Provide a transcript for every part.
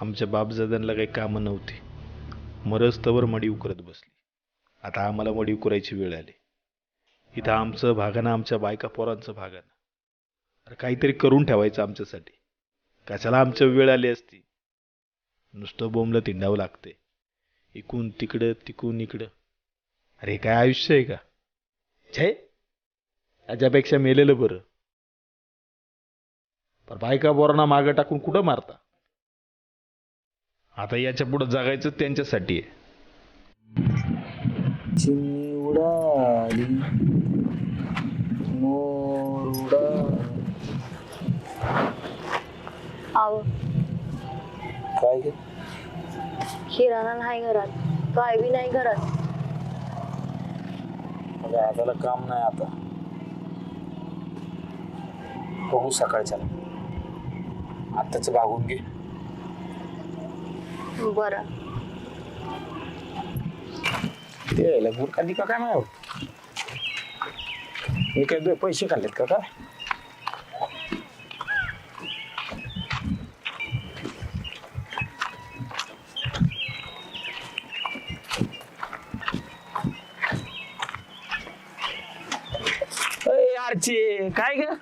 आमच्या बापजाद्यांना काही कामं नव्हती. मरस्तवर मडी उकरत बसली. आता आम्हाला मडी उकरायची वेळ आली. इथं आमचं भागानं आमच्या बायका पोरांचं भागानं. अरे काहीतरी करून ठेवायचं आमच्यासाठी. कशाला आमच्या वेळ आली असती? नुसतं बोंबलं तिंडावं लागते इकून तिकडं तिकून इकडं. अरे काय आयुष्य आहे का? छे याच्यापेक्षा मेलेलं बरं. पण बायका पोरांना मागं टाकून कुठं मारता? आता याच्यापुढे जगायचं त्यांच्यासाठी आहे. चिमणी उडाली मोर उडाली अहो काय गे? किराणा नाही घरात. काय बी नाही घरात. माझ्या हाताला काम नाही आता. बघू सकाळच्या. आत्ताच भागून घे. बरं. ते यायला का काय नाही मी काय पैसे खाल्लेत का काय अय, आरची काय ग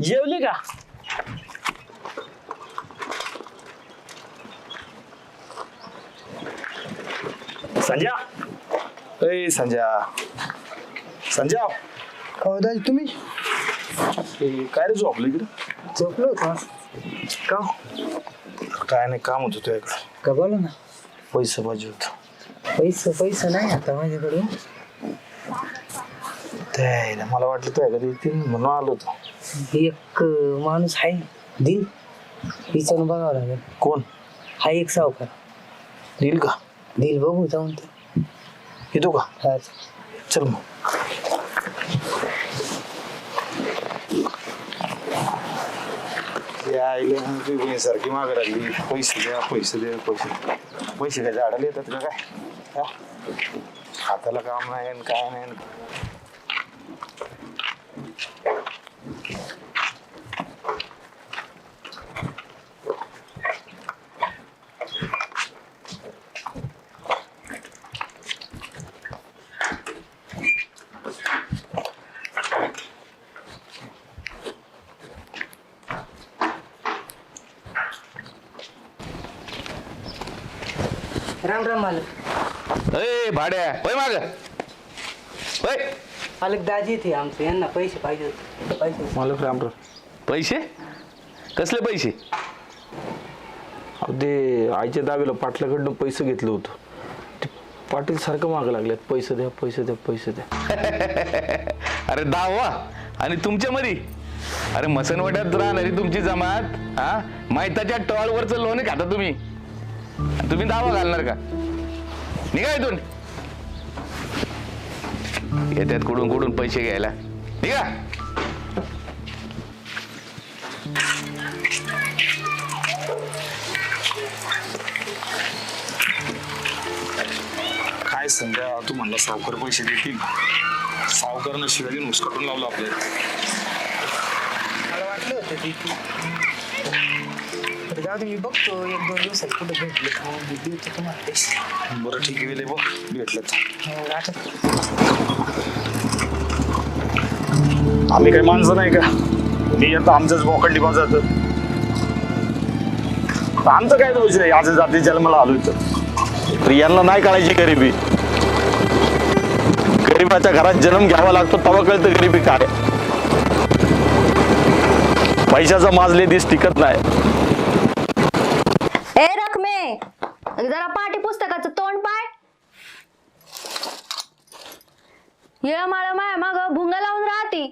जेवली का संजय अय संजय संजय हो दादा तुम्ही हे काय रे झोपलं इकडे? झोपलो का का? काय नाही काम होतं तुझ्याकडे. का बोला ना. पैसे पाहिजे होत. पैसा पैसा नाही आता माझ्याकडे त्याला मला वाटलं तुझ्याकडे येतील म्हणून आलो होतो. एक माणूस आहे. दिल? विचारून बघावं लागेल. कोण? हा एक सावकार. देईल का? दिल बघू जाऊन तर येतो का? हा. चल मग. यायला सारखी माग लागली. पैसे द्या पैसे द्या पैसे द्या. पैसे काय झाडाला येतात का काय? हा? हाताला काम नाही आणि काय नाही राम राम मालक ए भाड्या. होय माग. होय. मालक दाजी इथे आमचं यांना पैसे पाहिजे होते. पैसे. मला राम राम. पैसे? कसले पैसे? अहो, ते आईच्या दावेला पाटलाकडनं पैसे घेतलं होतं. ते पाटील सारखं मागं लागल्यात पैसे द्या पैसे द्या पैसे द्या. अरे दावा. आणि तुमच्या मध्ये अरे मसनवड्यात राहणारी तुमची जमात हा? माहिताच्या टॉलवरचं लोन खाता तुम्ही. आणि तुम्ही दावा घालणार का? निघा इथून. येत्यात कुठून कुठून पैसे घ्यायला. निघा. काय संध्या तू म्हणला सावकार पैसे देतील. सावकारनं शिवाय देऊन उसकाटून लावलं आपल्याला. मला वाटलं होतं ते तर जाऊ दे मी बघतो एक दोन दिवसात कुठं भेटले का मी देतो तुम्हाला पैसे बरं ठीक आहे बघ. भेटलं आम्ही काही माणसं नाही का? मी आता आमचंच बोकंडी जात आमचं काय दोष नाही आज जाती जन्माला आलो इथं. तर यांना नाही काढायची गरिबी. गरिबाच्या घरात जन्म घ्यावा लागतो तेव्हा कळतं गरिबी काय पैशाचा माजले दिस टिकत नाही. ए रखमे जरा पाठी पुस्तकाचं तोंड पाय. ये मला माया मग भुंगा लावून राहती.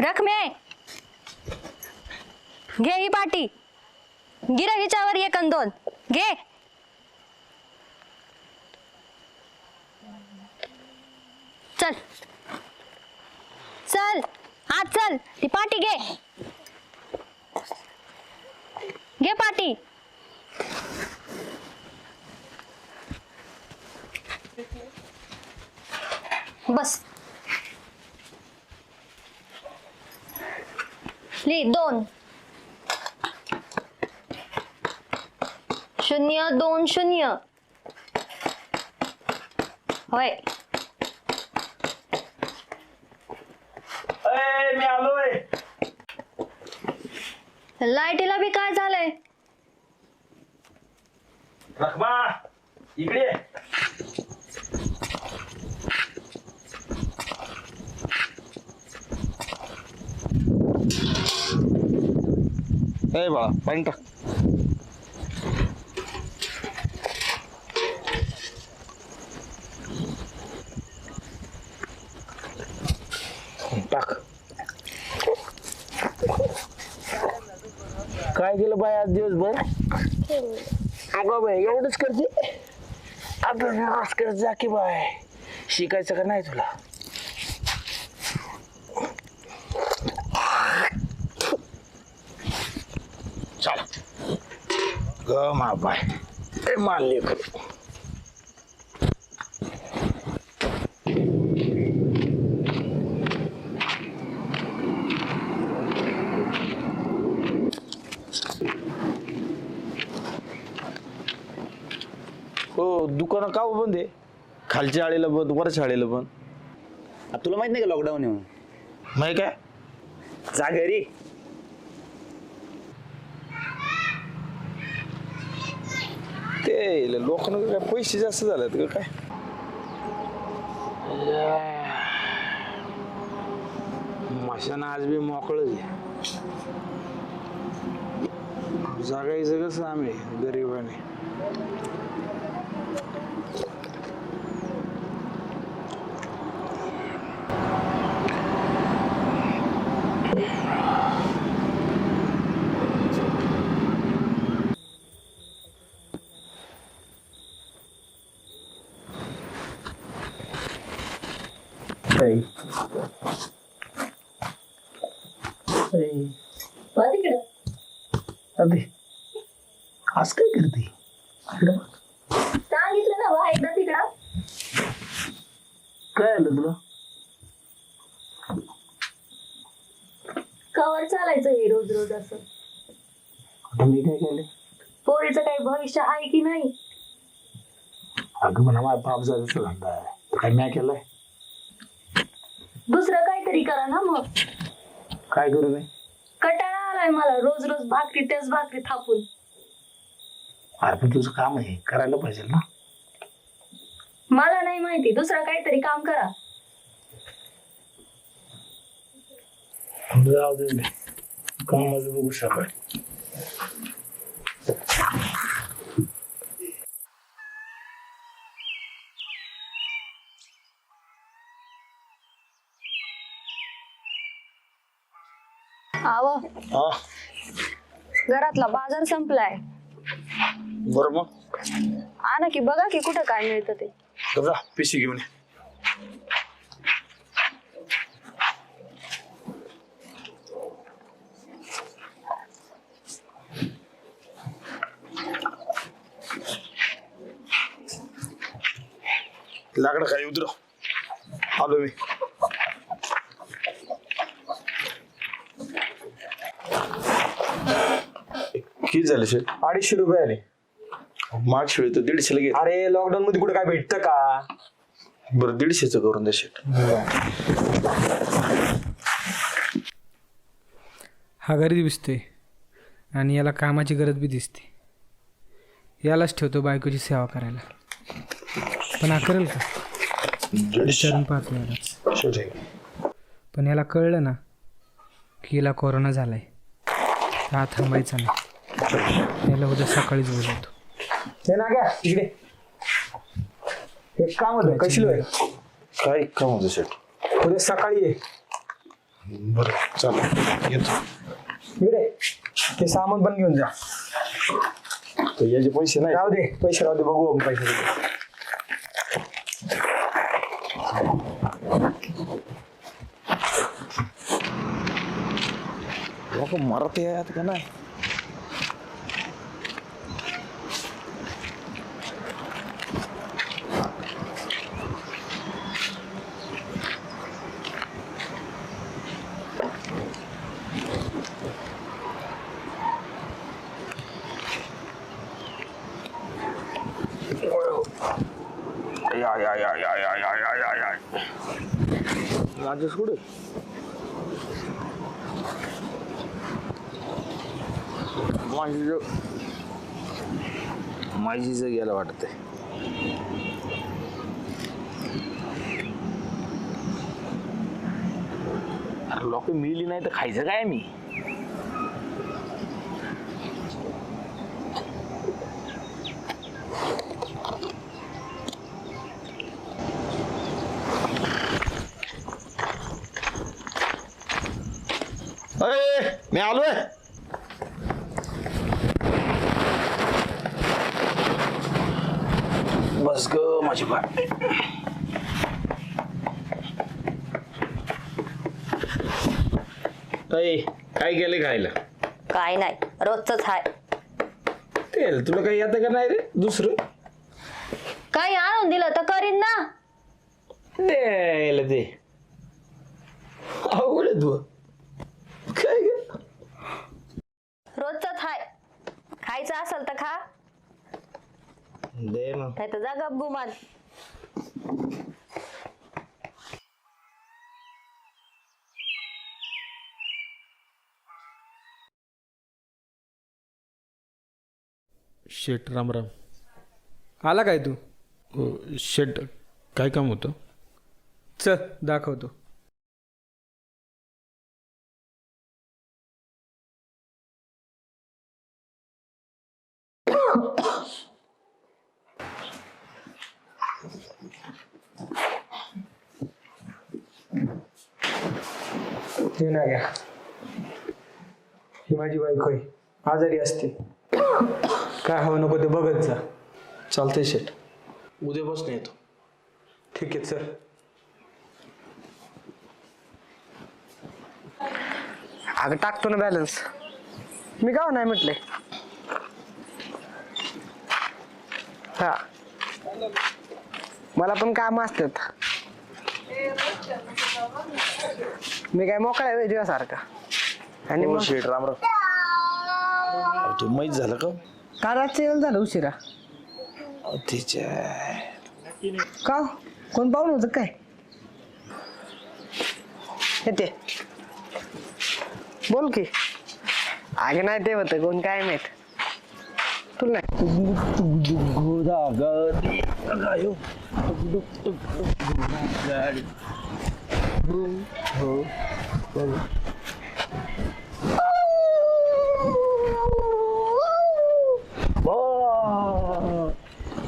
रखमे घे ही पाटी. गिरा हिच्यावर ये अन घे. चल. चल. आज चल. ती पाठी घे. शून्य दोन शून्य. होय. मी आलोय. लाईटीला बी काय झालंय? रखमा इकडे ए बाळा पाणी टाक. काय केलं बाय आज दिवसभर? अगं बाय एवढंच करते? आता करत जा की बाय शिकायचं का नाही तुला? चला. ग मा बाय. मानले करू. दुकानं का बंद आहे खालच्या आळीला बंद वरच्या आळीला बंद. आ, तुला माहीत नाही का लॉकडाऊन येऊन? माहिती काय जा घरी. ते लोकांना काय पैसे जास्त झालेत का काय? मशानं आज बी मोकळच आहे. जगायचं कसं आम्ही गरिबाने. अबे आज काय करते सांगितलं ना वा एकदा तिकडं काय आलं तुला कवर चालायचं हे रोज रोज असं. आता मी काय केलं पोरीचं काही भविष्य आहे की नाही? अगं म्हणा माझा बाप जायचा धंदा आहे. काय मी केलाय दुसरं काहीतरी करा ना मग काय करू नाही कटाळा आलाय मला. रोज रोज भाकरी त्याच भाकरी थापून. अरे पण तुझं काम आहे. करायला पाहिजे ना. मला नाही माहिती. दुसरं काहीतरी काम करा. जाऊ दे कामाचं बघू सकाळ आव. हा. घरातला बाजार संपलाय. बरं मग. आणा की बघा की कुठं काय मिळतं ते. जा पिशी घेऊन ये. लाकडं खाली उतरव. आलो मी. किती झाले शेट अडीचशे रुपये आले. मागच्या वेळी तर दीडशेला घेत अरे लॉकडाऊन मध्ये कुठे काय भेटतं का? बरं दीडशेचं करून द्या शेट. हा गरीब दिसतोय आणि याला कामाची गरज बी दिसते. यालाच ठेवतो बायकोची सेवा करायला. पण हा करेल का? विचारून पाहतो शेट आहे पण याला कळलं ना की याला कोरोना झालाय. हा थांबायचा नाही. याला उद्या सकाळीच बोलवतो. हे ना घ्या इकडे. एक काम होतं कशी वेळ काय काम होतं शेट उद्या सकाळी ये. बरं चालेल येतो. इकडे. ते सामान पण घेऊन जा. तर याचे पैसे नाही. राहू दे पैसे राहू दे बघू आपण पैसे देतो. लोक मरत आहेत का नाही? राजेश कुठे? माझी माझीच गेलं वाटतंय. अरे लोक मिळली नाही तर खायचं काय मी अरे मी आलोय बस ग माझी पाय ताई, काय केले खायला काय नाही रोजच हाय. तेल तुला काही येतं का नाही रे? दुसरं? काही आणून दिलं तर करीन ना. द्यायला ते अवघड आहे तू. काय ग? रोजच हाय. खायचं असेल तर खा. दे मग नाही तर जा गप गुमान शेट रामराम आला काय तू? हो शेट काय काम होतं? चल दाखवतो. ते ना घ्या ही माझी बायको आहे. आजारी असते. काय हवं नको ते बघत जा. चालतंय शेट उद्यापासून येतो. ठीक आहे सर अगं टाकतो ना बॅलन्स मी गाव नाही म्हटले. हा. मला पण काम असतात. मी काय मोकळा आहे तुझ्यासारखा आणि हो मग शेट रामराव अहो, ते माहीत झालं का? का रातचं झालं उशिरा. अहो, तिच्या का? हो? कोण पाहून होतं काय? येते. बोल की. अगं नाही ते होतं कोण काय माहीत. तुला नाही.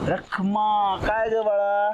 रखमा काय ग बाळा?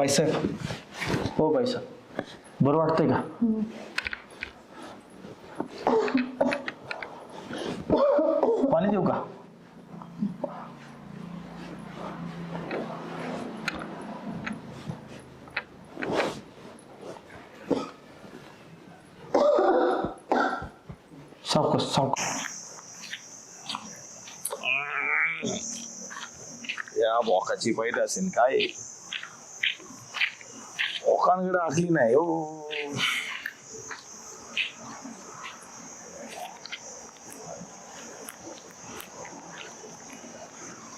बायसर हो बायसर बरं वाटतंय का? पाणी देऊ का? सावकाश सावकाश. या बॉकाची पैदा असेल काय बोकांकडे आखली नाही हो.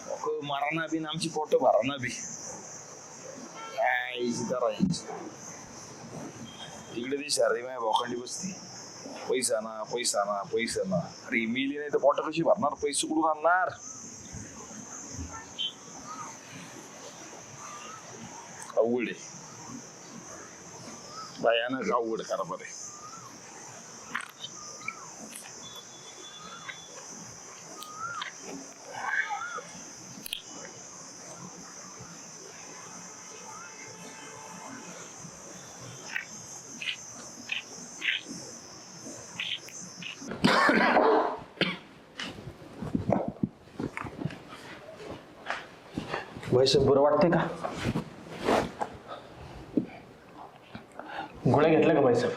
बोकं माराना बी आमची पोट भराना बी काय हिची तिकडे ती शारदी माय बोकांडी बसती. पैसा ना पैसा ना पैसा ना. अरे मिली नाही तर पोट कशी भरणार? पैसे कुठून आणणार? अवघड आहे. भयानक अवघड करा आहे वैसे बरं वाटतंय का? गोळ्या घेतल्या का बाईसाहेब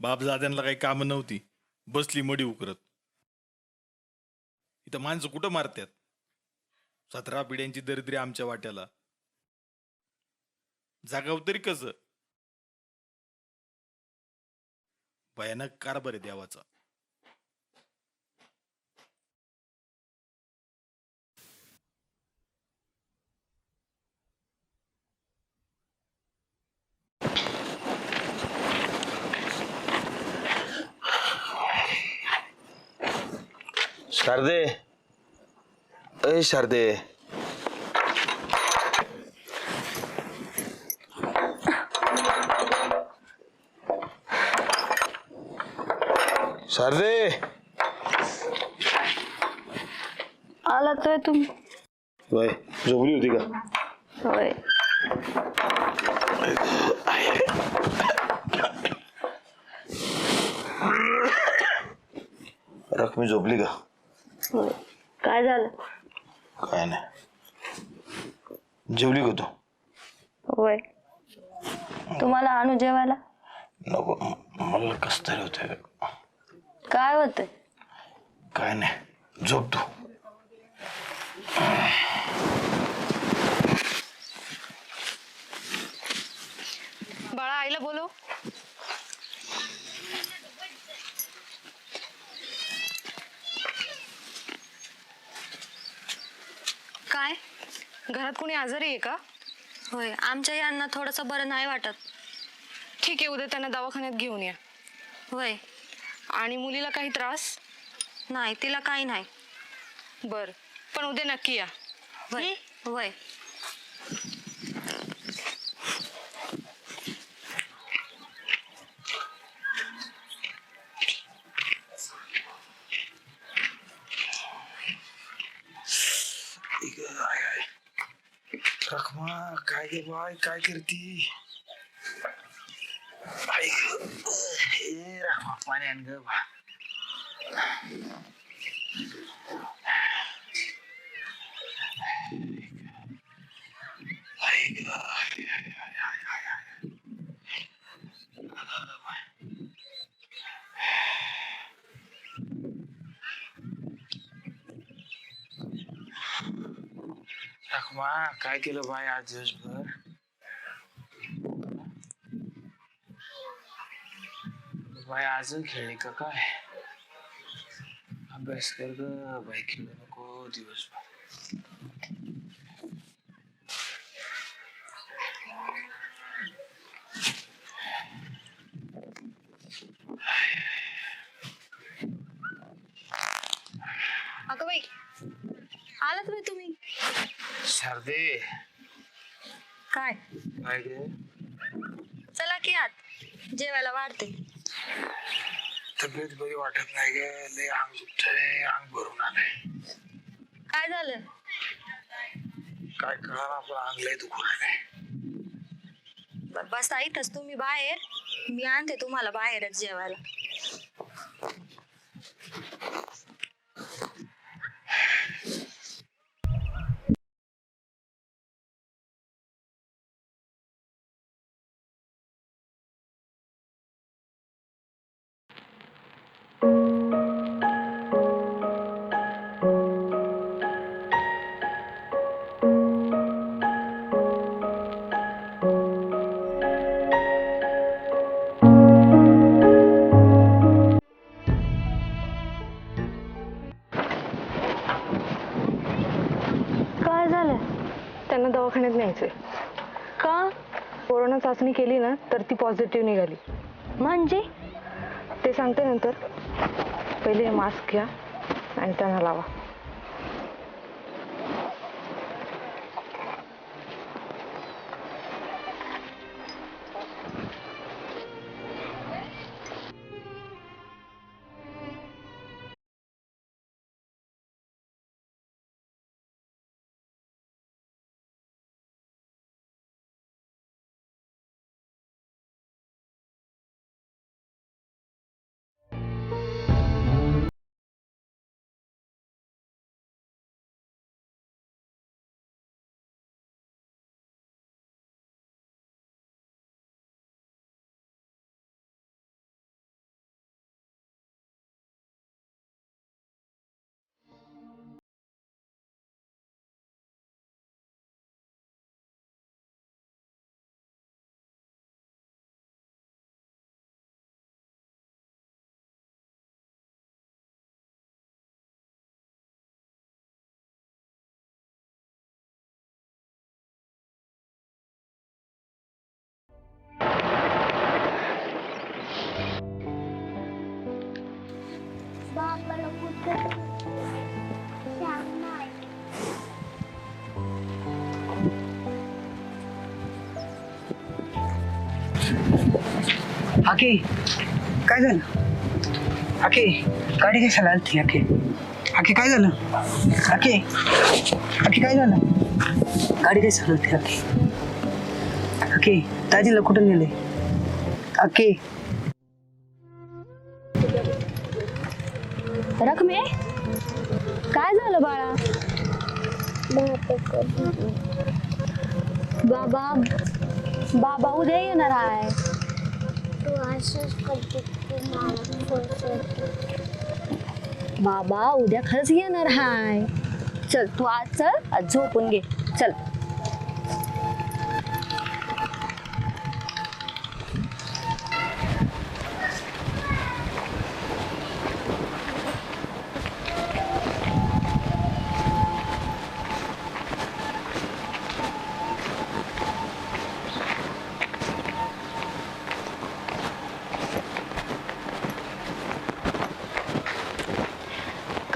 बापजाद्यांना काही कामं नव्हती. बसली मडी उकरत. इथं माणसं कुठं मारतात सतरा पिढ्यांची दरिद्री आमच्या वाट्याला. जागाव तरी कसं? भयानक कारभार आहे देवाचा. शारदे. अय शारदे. शारदे. आला तर तुम्ही वय झोपली होती का? होय. रखमी झोपली का? होय. काय झालं? काय नाही. जेवली का तू? होय. तुम्हाला आणू जेवायला? नको. म- मला कस तरी होतंय. काय होतंय? काय नाही. झोप तू. बाळा आईला बोलव. काय? घरात कोणी आजारी आहे का? होय आमच्या यांना थोडंसं बरं नाही वाटत. ठीक आहे उद्या त्यांना दवाखान्यात घेऊन या. होय. आणि मुलीला काही त्रास? नाही तिला काही नाही. बर. पण उद्या नक्की या. होय होय रखमा गे बाय काय करती? आई ग. ए पाणी आण ग काय केलं बाय आज दिवसभर? बाय अजून खेळली का काय? अभ्यास कर ग बाई खेळू नको दिवसभर. अगं बाई आलात बाई तुम्ही? शारदे. काय? काय गे? चला की आत. जेवायला वाढते. तब्येत बरी वाटत नाही ग. लय अंग दुखतंय अंग भरून आलंय. काय झालं? काय कळणार आपलं अंग लय दुखून आलंय ब- बसा इथंच तुम्ही बाहेर. मी आणते तुम्हाला बाहेरच जेवायला. दवाखान्यात न्यायचंय. का? कोरोना चाचणी केली ना तर ती पॉझिटिव्ह निघाली. म्हणजे? ते सांगते नंतर. पहिले मास्क घ्या आणि त्यांना लावा. आके काय झालं? आके गाडी कशाला आलती आके आके काय झालं? आके आके काय झालं? गाडी कशाला आलती आके आके दाजीला कुठं नेले आके रकमे काय झालं बाळा? बाबा बाबा उद्या येणार आहे बाबा उद्या खरंच येणार हाय. चल तू आज चल आज झोपून घे. चल.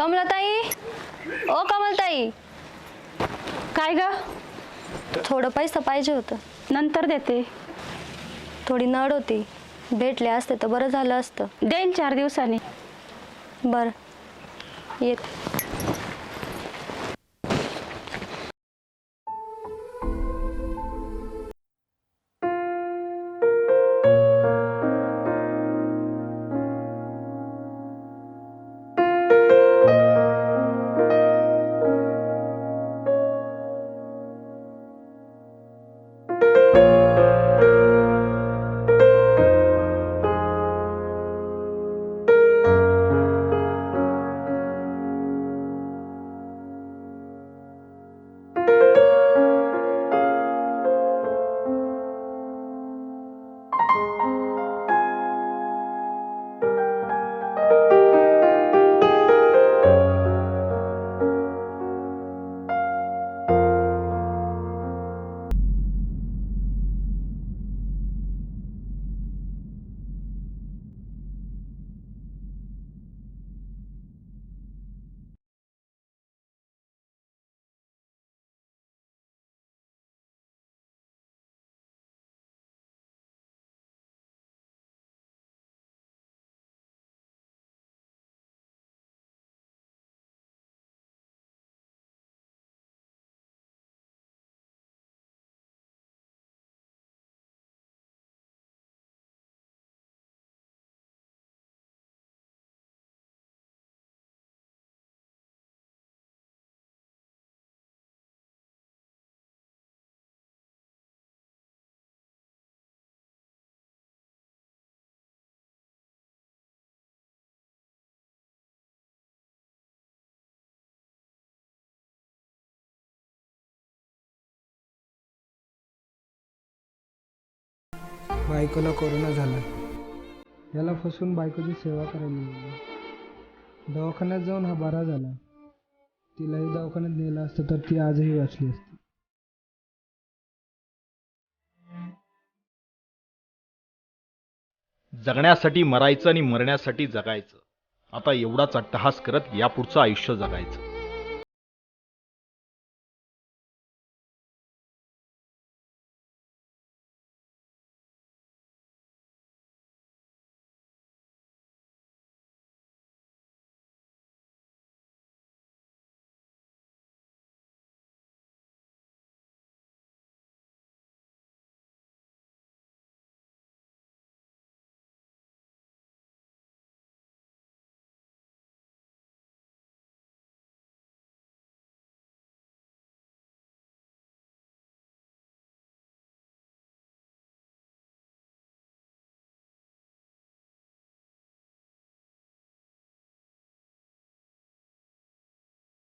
कमलाताई? ओ कमलताई. काय ग? थोडं पैसा पाहिजे होतं. नंतर देते. थोडी नड होती. भेटले असते तर बरं झालं असतं. देईन चार दिवसांनी. बरं. येत. बायकोला कोरोना झाला. याला फसून बायकोची सेवा करायला लागली. दवाखान्यात जाऊन हा बरा झाला. तिलाही दवाखान्यात नेला असतं तर ती आजही वाचली असती. जगण्यासाठी मरायचं आणि मरण्यासाठी जगायचं. आता एवढाच अट्टहास करत यापुढचं आयुष्य जगायचं.